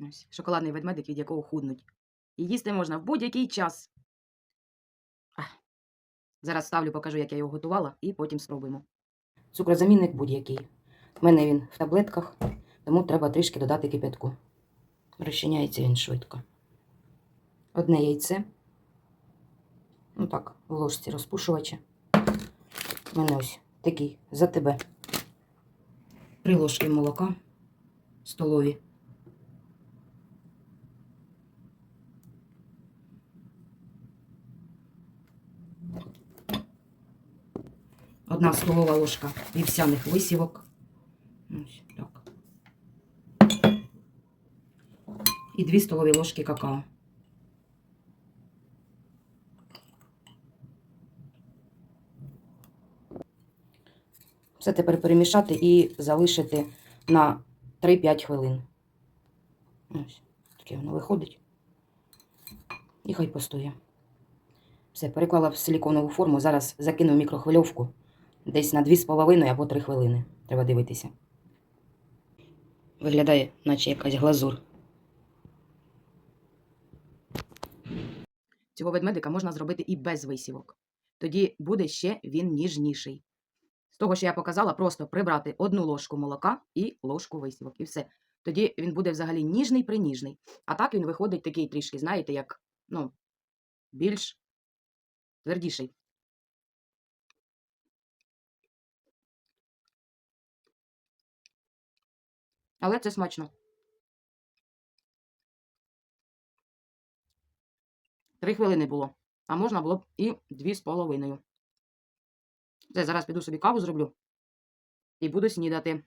Ось, шоколадний ведмедик, від якого худнуть. І їсти можна в будь-який час. Ах. Зараз ставлю, покажу, як я його готувала, і потім спробуємо. Цукрозамінник будь-який. У мене він в таблетках, тому треба трішки додати кипятку. Розчиняється він швидко. Одне яйце. Ну так, в ложці розпушувача. У мене ось такий за тебе. Три ложки молока столові. Одна столова ложка вівсяних висівок. Ось так. І дві столові ложки какао. Все тепер перемішати і залишити на 3-5 хвилин. Ось, таке воно виходить. І хай постоє. Все, переклала в силіконову форму. Зараз закину в мікрохвильовку десь на 2,5 або 3 хвилини. Треба дивитися. Виглядає, наче якась глазур. Цього ведмедика можна зробити і без висівок. Тоді буде ще він ніжніший. З того, що я показала, просто прибрати одну ложку молока і ложку висівок. І все. Тоді він буде взагалі ніжний приніжний. А так він виходить такий трішки, знаєте, як ну, більш твердіший. Але це смачно. Три хвилини було, а можна було б і дві з половиною. Це зараз піду собі каву зроблю і буду снідати.